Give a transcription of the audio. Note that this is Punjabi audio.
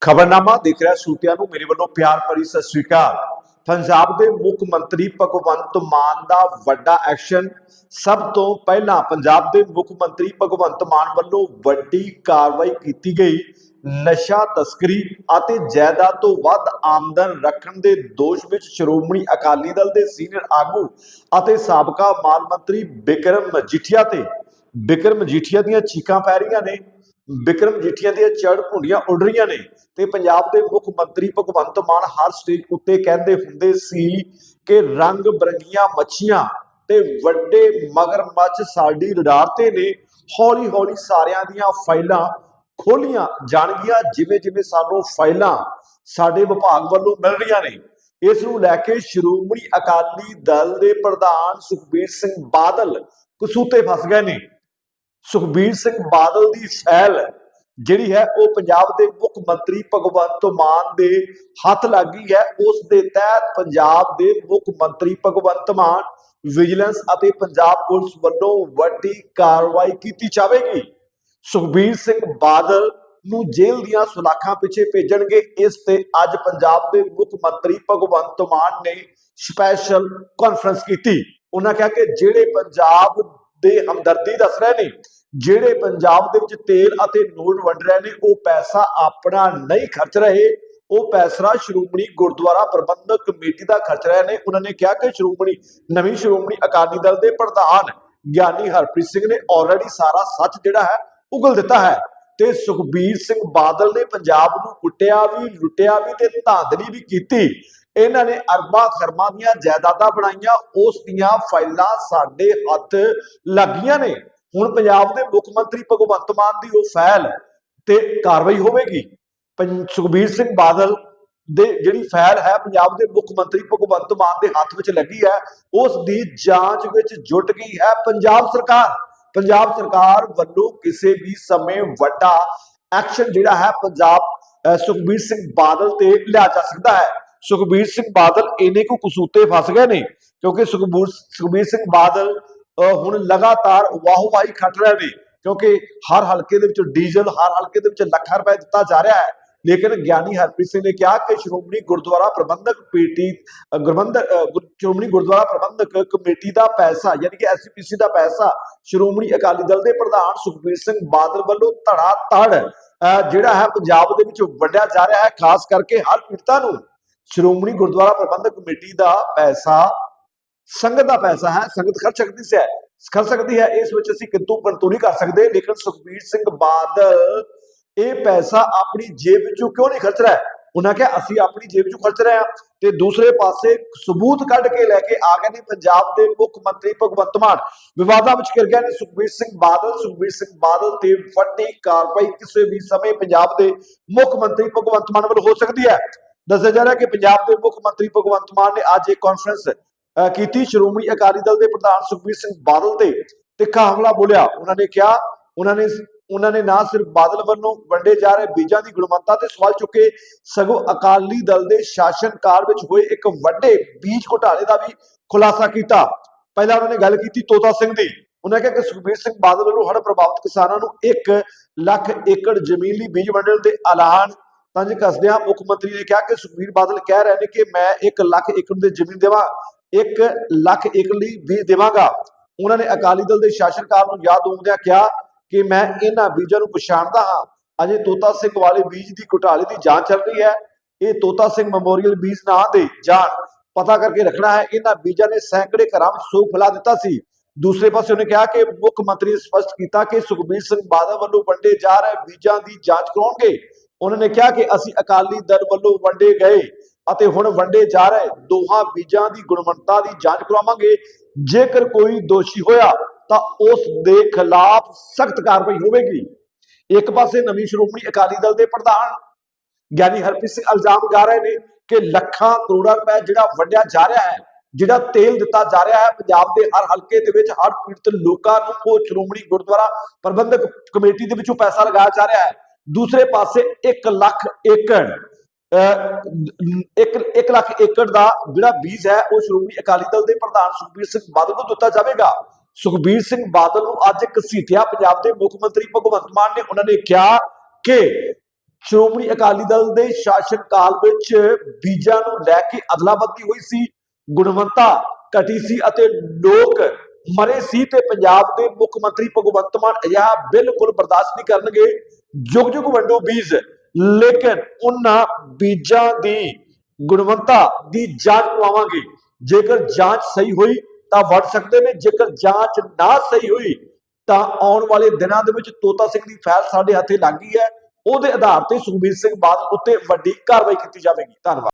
ਖਬਰਨਾਮਾ ਦੇਖ ਰਿਹਾ ਸੂਤਿਆਂ ਨੂੰ, ਮੇਰੇ ਵੱਲੋਂ ਪਿਆਰ ਭਰੀ ਸਤਿ ਸ੍ਰੀ ਅਕਾਲ। ਪੰਜਾਬ ਦੇ ਮੁੱਖ ਮੰਤਰੀ ਭਗਵੰਤ ਮਾਨ ਦਾ ਵੱਡਾ ਐਕਸ਼ਨ। ਸਭ ਤੋਂ ਪਹਿਲਾਂ ਪੰਜਾਬ ਦੇ ਮੁੱਖ ਮੰਤਰੀ ਭਗਵੰਤ ਮਾਨ ਵੱਲੋਂ ਵੱਡੀ ਕਾਰਵਾਈ ਕੀਤੀ ਗਈ। ਨਸ਼ਾ ਤਸਕਰੀ ਅਤੇ ਜਾਇਦਾਦ ਤੋਂ ਵੱਧ ਆਮਦਨ ਰੱਖਣ ਦੇ ਦੋਸ਼ ਵਿੱਚ ਸ਼੍ਰੋਮਣੀ ਅਕਾਲੀ ਦਲ ਦੇ ਸੀਨੀਅਰ ਆਗੂ ਅਤੇ ਸਾਬਕਾ ਮਾਲ ਮੰਤਰੀ ਬਿਕਰਮ ਮਜੀਠੀਆ ਤੇ। ਬਿਕਰਮ ਮਜੀਠੀਆ ਦੀਆਂ ਚੀਕਾਂ ਪੈ ਰਹੀਆਂ ਨੇ। ਬਿਕਰਮ ਮਜੀਠੀਆ ਦੀਆਂ ਚੜ ਭੁੰਡੀਆਂ ਉੱਡ ਰਹੀਆਂ ਨੇ ਤੇ ਪੰਜਾਬ ਦੇ ਮੁੱਖ ਮੰਤਰੀ ਭਗਵੰਤ ਮਾਨ ਹਰ ਸਟੇਜ ਉੱਤੇ ਕਹਿੰਦੇ ਹੁੰਦੇ ਸੀ ਕਿ ਰੰਗ ਬਰੰਗੀਆਂ ਮੱਛੀਆਂ ਤੇ ਵੱਡੇ ਮਗਰਮੱਛ ਸਾਡੀ ਰਡਾਰ ਤੇ ਨੇ। ਹੌਲੀ ਹੌਲੀ ਸਾਰਿਆਂ ਦੀਆਂ ਫਾਈਲਾਂ ਖੋਲੀਆਂ ਜਾਣਗੀਆਂ। ਜਿਵੇਂ ਜਿਵੇਂ ਸਾਨੂੰ ਫਾਈਲਾਂ ਸਾਡੇ ਵਿਭਾਗ ਵੱਲੋਂ ਮਿਲ ਰਹੀਆਂ ਨੇ। ਇਸ ਨੂੰ ਲੈ ਕੇ ਸ਼੍ਰੋਮਣੀ ਅਕਾਲੀ ਦਲ ਦੇ ਪ੍ਰਧਾਨ ਸੁਖਬੀਰ ਸਿੰਘ ਬਾਦਲ ਕਸੂਤੇ ਫਸ ਗਏ ਨੇ। ਸੁਖਬੀਰ ਸਿੰਘ ਬਾਦਲ ਦੀ ਸੈਲ ਜਿਹੜੀ ਹੈ ਉਹ ਪੰਜਾਬ ਦੇ ਮੁੱਖ ਮੰਤਰੀ ਭਗਵੰਤ ਮਾਨ ਦੇ ਹੱਥ ਲੱਗ ਹੈ। ਉਸ ਦੇ ਤਹਿਤ ਪੰਜਾਬ ਦੇ ਮੁੱਖ ਮੰਤਰੀ ਭਗਵੰਤ ਮਾਨ, ਵਿਜੀਲੈਂਸ ਅਤੇ ਪੰਜਾਬ ਪੁਲਿਸ ਵੱਲੋਂ ਵੱਡੀ ਕਾਰਵਾਈ ਕੀਤੀ ਜਾਵੇਗੀ। ਸੁਖਬੀਰ ਸਿੰਘ ਬਾਦਲ ਨੂੰ ਜੇਲ੍ਹ ਦੀਆਂ ਸੁਲਾਖਾਂ ਪਿੱਛੇ ਭੇਜਣਗੇ। ਇਸ ਤੇ ਅੱਜ ਪੰਜਾਬ ਦੇ ਮੁੱਖ ਮੰਤਰੀ ਭਗਵੰਤ ਮਾਨ ਨੇ ਸਪੈਸ਼ਲ ਕਾਨਫਰੰਸ ਕੀਤੀ। ਉਹਨਾਂ ਕਿਹਾ ਕਿ ਜਿਹੜੇ ਪੰਜਾਬ ਦੇ ਹਮਦਰਦੀ ਦੱਸ ਰਹੇ ਨੇ, ਜਿਹੜੇ ਪੰਜਾਬ ਦੇ ਵਿੱਚ ਤੇਲ ਅਤੇ ਨੋਟ ਵੰਡ ਰਹੇ ਨੇ, ਉਹ ਪੈਸਾ ਆਪਣਾ ਨਹੀਂ ਖਰਚ ਰਹੇ। ਉਹ ਪੈਸਾ ਸ਼੍ਰੋਮਣੀ ਗੁਰਦੁਆਰਾ ਪ੍ਰਬੰਧਕ ਕਮੇਟੀ ਦਾ ਖਰਚ ਰਹੇ ਨੇ। ਉਹਨਾਂ ਨੇ ਕਿਹਾ ਕਿ ਸ਼੍ਰੋਮਣੀ, ਨਵੀਂ ਸ਼੍ਰੋਮਣੀ ਅਕਾਲੀ ਦਲ ਦੇ ਪ੍ਰਧਾਨ ਗਿਆਨੀ ਹਰਪ੍ਰੀਤ ਸਿੰਘ ਨੇ ਆਲਰੇਡੀ ਸਾਰਾ ਸੱਚ ਜਿਹੜਾ ਹੈ, ਉਗਲ ਦਿੱਤਾ ਹੈ। ਤੇ ਸੁਖਬੀਰ ਸਿੰਘ ਬਾਦਲ ਨੇ ਪੰਜਾਬ ਨੂੰ ਕੁੱਟਿਆ ਵੀ, ਲੁੱਟਿਆ ਵੀ ਤੇ ਧਾਂਦਲੀ ਵੀ ਕੀਤੀ। ਇਹਨਾਂ ਨੇ ਅਰਬਾਂ ਖਰਮਾਂ ਦੀਆਂ ਜਾਇਦਾਦਾਂ ਬਣਾਈਆਂ, ਉਸ ਦੀਆਂ ਫਾਈਲਾਂ ਸਾਡੇ ਹੱਥ ਲੱਗੀਆਂ ਨੇ। ਹੁਣ ਪੰਜਾਬ ਦੇ ਮੁੱਖ ਮੰਤਰੀ ਭਗਵੰਤ ਮਾਨ ਦੀ ਉਹ ਫਾਈਲ ਤੇ ਕਾਰਵਾਈ ਹੋਵੇਗੀ। ਸੁਖਬੀਰ ਸਿੰਘ ਬਾਦਲ ਦੇ ਜਿਹੜੀ ਫਾਈਲ ਹੈ, ਪੰਜਾਬ ਦੇ ਮੁੱਖ ਮੰਤਰੀ ਭਗਵੰਤ ਮਾਨ ਦੇ ਹੱਥ ਵਿੱਚ ਲੱਗੀ ਹੈ। ਉਸ ਦੀ ਜਾਂਚ ਵਿੱਚ ਜੁਟ ਗਈ ਹੈ ਪੰਜਾਬ ਸਰਕਾਰ। ਪੰਜਾਬ ਸਰਕਾਰ ਵੱਲੋਂ ਕਿਸੇ ਵੀ ਸਮੇਂ ਵੱਡਾ ਐਕਸ਼ਨ ਜਿਹੜਾ ਹੈ, ਪੰਜਾਬ ਸੁਖਬੀਰ ਸਿੰਘ ਬਾਦਲ ਤੇ ਲਿਆ ਜਾ ਸਕਦਾ ਹੈ। ਸੁਖਬੀਰ ਸਿੰਘ ਬਾਦਲ ਇਹਨੇ ਕੋ ਕਸੂਤੇ ਫਸ ਗਏ ਨੇ, ਕਿਉਂਕਿ ਸੁਖਬੀਰ ਸੁਖਬੀਰ ਸਿੰਘ ਬਾਦਲ ਹੁਣ ਲਗਾਤਾਰ ਵਾਹਵਾਹੀ ਖੱਟ ਰਹੇ ਨੇ, ਕਿਉਂਕਿ ਹਰ ਹਲਕੇ ਦੇ ਵਿੱਚ ਡੀਜ਼ਲ, ਹਰ ਹਲਕੇ ਦੇ ਵਿੱਚ ਲੱਖਾਂ ਰੁਪਏ ਦਿੱਤਾ ਜਾ ਰਿਹਾ ਹੈ। ਲੇਕਿਨ ਗਿਆਨੀ ਹਰਪ੍ਰੀਤ ਸਿੰਘ ਨੇ ਕਿਹਾ ਕਿ ਸ਼੍ਰੋਮਣੀ ਗੁਰਦੁਆਰਾ ਪ੍ਰਬੰਧਕ ਕਮੇਟੀ ਅਹ ਗੁਰਬੰਧਕ ਸ਼੍ਰੋਮਣੀ ਗੁਰਦੁਆਰਾ ਪ੍ਰਬੰਧਕ ਕਮੇਟੀ ਦਾ ਪੈਸਾ, ਯਾਨੀ ਕਿ ਐਸਪੀਸੀ ਦਾ ਪੈਸਾ, ਸ਼੍ਰੋਮਣੀ ਅਕਾਲੀ ਦਲ ਦੇ ਪ੍ਰਧਾਨ ਸੁਖਬੀਰ ਸਿੰਘ ਬਾਦਲ ਵੱਲੋਂ ਧੜਾ ਧੜ ਅਹ ਜਿਹੜਾ ਹੈ ਪੰਜਾਬ ਦੇ ਵਿੱਚ ਵੰਡਿਆ ਜਾ ਰਿਹਾ ਹੈ, ਖਾਸ ਕਰਕੇ ਹਰ ਪੀੜਤਾ ਨੂੰ। ਸ਼੍ਰੋਮਣੀ ਗੁਰਦੁਆਰਾ ਪ੍ਰਬੰਧਕ ਕਮੇਟੀ ਦਾ ਪੈਸਾ, ਸੰਗਤ ਦਾ ਪੈਸਾ ਹੈ, ਸੰਗਤ ਖਰਚ ਸਕਦੀ ਹੈ ਖਰਚ ਸਕਦੀ ਹੈ, ਇਸ ਵਿੱਚ ਅਸੀਂ ਕਿੰਤੂ ਪਰੰਤੂ ਨਹੀਂ ਕਰ ਸਕਦੇ। ਲੇਕਿਨ ਸੁਖਬੀਰ ਸਿੰਘ ਬਾਦਲ, ਇਹ ਪੈਸਾ ਆਪਣੀ ਜੇਬ ਵਿੱਚੋਂ ਕਿਉਂ ਨਹੀਂ ਖਰਚ ਰਿਹਾ? ਉਹਨਾਂ ਕਿਹਾ, ਅਸੀਂ ਆਪਣੀ ਜੇਬ ਵਿੱਚੋਂ ਖਰਚ ਰਹੇ ਹਾਂ। ਤੇ ਦੂਸਰੇ ਪਾਸੇ ਸਬੂਤ ਕੱਢ ਕੇ ਲੈ ਕੇ ਆ ਗਏ ਨੇ ਪੰਜਾਬ ਦੇ ਮੁੱਖ ਮੰਤਰੀ ਭਗਵੰਤ ਮਾਨ। ਵਿਵਾਦਾਂ ਵਿੱਚ ਘਿਰ ਗਏ ਨੇ ਸੁਖਬੀਰ ਸਿੰਘ ਬਾਦਲ। ਸੁਖਬੀਰ ਸਿੰਘ ਬਾਦਲ ਤੇ ਵੱਡੀ ਕਾਰਵਾਈ ਕਿਸੇ ਵੀ ਸਮੇਂ ਪੰਜਾਬ ਦੇ ਮੁੱਖ ਮੰਤਰੀ ਭਗਵੰਤ ਮਾਨ ਵੱਲੋਂ ਹੋ ਸਕਦੀ ਹੈ। ਦੱਸਿਆ ਜਾ ਰਿਹਾ ਕਿ ਪੰਜਾਬ ਦੇ ਮੁੱਖ ਮੰਤਰੀ ਭਗਵੰਤ ਮਾਨ ਨੇ ਅੱਜ ਇੱਕ ਕਾਨਫਰੰਸ ਕੀਤੀ। ਸ਼੍ਰੋਮਣੀ ਅਕਾਲੀ ਦਲ ਦੇ ਪ੍ਰਧਾਨ ਸੁਖਬੀਰ ਸਿੰਘ ਬਾਦਲ ਤੇ ਤਿੱਖਾ ਹਮਲਾ ਬੋਲਿਆ। ਉਹਨਾਂ ਨੇ ਕਿਹਾ, ਉਹਨਾਂ ਨੇ ਉਹਨਾਂ ਨੇ ਨਾ ਸਿਰਫ ਬਾਦਲ ਵੱਲੋਂ ਵੰਡੇ ਜਾ ਰਹੇ ਬੀਜਾਂ ਦੀ ਗੁਣਵੱਤਾ ਤੇ ਸਵਾਲ ਚੁੱਕੇ, ਸਗੋਂ ਅਕਾਲੀ ਦਲ ਦੇ ਸ਼ਾਸਨਕਾਲ ਵਿੱਚ ਹੋਏ ਇੱਕ ਵੱਡੇ ਬੀਜ ਘੁਟਾਲੇ ਦਾ ਵੀ ਖੁਲਾਸਾ ਕੀਤਾ। ਪਹਿਲਾਂ ਉਹਨਾਂ ਨੇ ਗੱਲ ਕੀਤੀ ਤੋਤਾ ਸਿੰਘ ਦੀ। ਉਹਨਾਂ ਕਿਹਾ ਕਿ ਸੁਖਬੀਰ ਸਿੰਘ ਬਾਦਲ ਵੱਲੋਂ ਹੜ ਪ੍ਰਭਾਵਿਤ ਕਿਸਾਨਾਂ ਨੂੰ 1 ਲੱਖ ਏਕੜ ਜ਼ਮੀਨ ਲਈ ਬੀਜ ਵੰਡਣ ਦੇ ਐਲਾਨ ਤੰਜ ਕੱਸਦਿਆਂ ਮੁੱਖ ਮੰਤਰੀ ਨੇ ਕਿਹਾ ਕਿ ਸੁਖਬੀਰ ਬਾਦਲ ਕਹਿ ਰਹੇ ਨੇ ਕਿ ਮੈਂ 1 ਲੱਖ ਏਕੜ ਦੀ ਜ਼ਮੀਨ ਦੇਵਾਂ 1 ਲੱਖ ਏਕੜ ਲਈ ਬੀਜ ਦੇਵਾਂਗਾ। ਉਹਨਾਂ ਨੇ ਅਕਾਲੀ ਦਲ ਦੇ ਸ਼ਾਸਨਕਾਲ ਨੂੰ ਯਾਦ ਦਿਵਾਉਂਦਿਆਂ ਕਿਹਾ ਕਿ ਮੈਂ ਇਹਨਾਂ ਬੀਜਾਂ ਨੂੰ ਪਛਾਣਦਾ ਹਾਂ। ਅਜੇ ਤੋਤਾ ਸਿੰਘ ਵਾਲੇ ਬੀਜ ਦੀ ਘੁਟਾਲੇ ਦੀ ਜਾਂਚ ਚੱਲ ਰਹੀ ਹੈ। ਇਹ ਤੋਤਾ ਸਿੰਘ ਮੈਮੋਰੀਅਲ ਬੀਜ ਨਾਂ ਦੇ ਜਾਣ। ਪਤਾ ਕਰਕੇ ਰੱਖਣਾ ਹੈ, ਇਹਨਾਂ ਬੀਜਾਂ ਨੇ ਸੈਂਕੜੇ ਘਰਾਂ ਵਿੱਚ ਸੋਗ ਫੈਲਾ ਦਿੱਤਾ ਸੀ। ਦੂਸਰੇ ਪਾਸੇ ਉਹਨੇ ਕਿਹਾ ਕਿ ਮੁੱਖ ਮੰਤਰੀ ਨੇ ਸਪਸ਼ਟ ਕੀਤਾ ਕਿ ਸੁਖਬੀਰ ਸਿੰਘ ਬਾਦਲ ਵੱਲੋਂ ਵੰਡੇ ਜਾ ਰਹੇ ਬੀਜਾਂ ਦੀ ਜਾਂਚ ਕਰਾਉਣਗੇ। ਉਹਨਾਂ ਨੇ ਕਿਹਾ ਕਿ ਅਸੀਂ ਅਕਾਲੀ ਦਲ ਵੱਲੋਂ ਵੰਡੇ ਗਏ ਅਤੇ ਹੁਣ ਵੰਡੇ ਜਾ ਰਹੇ ਦੋਹਾਂ ਬੀਜਾਂ ਦੀ ਗੁਣਵੱਤਾ ਦੀ ਜਾਂਚ ਕਰਾਵਾਂਗੇ। ਜੇਕਰ ਕੋਈ ਦੋਸ਼ੀ ਹੋਇਆ ਤਾਂ ਉਸ ਦੇ ਖਿਲਾਫ ਸਖਤ ਕਾਰਵਾਈ ਹੋਵੇਗੀ। ਇੱਕ ਪਾਸੇ ਨਵੀਂ ਸ਼੍ਰੋਮਣੀ ਅਕਾਲੀ ਦਲ ਦੇ ਪ੍ਰਧਾਨ ਗਿਆਨੀ ਹਰਪ੍ਰੀਤ ਸਿੰਘ ਇਲਜ਼ਾਮ ਗਾ ਰਹੇ ਨੇ ਕਿ ਲੱਖਾਂ ਕਰੋੜਾਂ ਰੁਪਏ ਜਿਹੜਾ ਵੰਡਿਆ ਜਾ ਰਿਹਾ ਹੈ, ਜਿਹੜਾ ਤੇਲ ਦਿੱਤਾ ਜਾ ਰਿਹਾ ਹੈ, ਪੰਜਾਬ ਦੇ ਹਰ ਹਲਕੇ ਦੇ ਵਿੱਚ ਹਰ ਪੀੜਤ ਲੋਕਾਂ ਨੂੰ ਉਹ ਸ਼੍ਰੋਮਣੀ ਗੁਰਦੁਆਰਾ ਪ੍ਰਬੰਧਕ ਕਮੇਟੀ ਦੇ ਵਿੱਚੋਂ ਪੈਸਾ ਲਗਾਇਆ ਜਾ ਰਿਹਾ ਹੈ। ਦੂਸਰੇ ਪਾਸੇ 1 ਲੱਖ ਏਕੜ ਇੱਕ 1 ਲੱਖ ਏਕੜ ਦਾ ਜਿਹੜਾ ਬੀਜ ਹੈ, ਉਹ ਸ਼੍ਰੋਮਣੀ ਅਕਾਲੀ ਦਲ ਦੇ ਪ੍ਰਧਾਨ ਸੁਖਬੀਰ ਸਿੰਘ ਬਾਦਲ ਨੂੰ ਦਿੱਤਾ ਜਾਵੇਗਾ। ਸੁਖਬੀਰ ਸਿੰਘ ਬਾਦਲ ਨੂੰ ਅੱਜ ਘਸੀਟਿਆ ਪੰਜਾਬ ਦੇ ਮੁੱਖ ਮੰਤਰੀ ਭਗਵੰਤ ਮਾਨ ਨੇ ਉਹਨਾਂ ਨੇ ਕਿਹਾ ਕਿ ਸ਼੍ਰੋਮਣੀ ਅਕਾਲੀ ਦਲ ਦੇ ਸ਼ਾਸਨ ਕਾਲ ਵਿੱਚ ਬੀਜਾਂ ਨੂੰ ਲੈ ਕੇ ਅਦਲਾਬਦਲੀ ਹੋਈ ਸੀ, ਗੁਣਵੱਤਾ ਘਟੀ ਸੀ ਅਤੇ ਲੋਕ ਮਰੇ ਸੀ ਤੇ ਪੰਜਾਬ ਦੇ ਮੁੱਖ ਮੰਤਰੀ ਭਗਵੰਤ ਮਾਨ ਅਜਿਹਾ ਬਿਲਕੁਲ ਬਰਦਾਸ਼ਤ ਨਹੀਂ ਕਰਨਗੇ। ਜੁਗ ਜੁਗ ਵੰਡੋ ਬੀਜ। ਲੇਕਿਨ ਉਹਨਾਂ ਬੀਜਾਂ ਦੀ ਗੁਣਵੱਤਾ ਦੀ ਜਾਂਚ ਕਰਵਾਵਾਂਗੇ। ਜੇਕਰ ਜਾਂਚ ਸਹੀ ਹੋਈ ਤਾਂ ਵੱਢ ਸਕਦੇ ਨੇ। ਜੇਕਰ ਜਾਂਚ ਨਾ ਸਹੀ ਹੋਈ ਤਾਂ ਆਉਣ ਵਾਲੇ ਦਿਨਾਂ ਦੇ ਵਿੱਚ ਤੋਤਾ ਸਿੰਘ ਦੀ ਫਾਈਲ ਸਾਡੇ ਹੱਥੇ ਲੱਗ ਗਈ ਹੈ। ਉਹਦੇ ਆਧਾਰ ਤੇ ਸੁਖਬੀਰ ਸਿੰਘ ਬਾਦਲ ਉੱਤੇ ਵੱਡੀ ਕਾਰਵਾਈ ਕੀਤੀ ਜਾਵੇਗੀ। ਧੰਨਵਾਦ।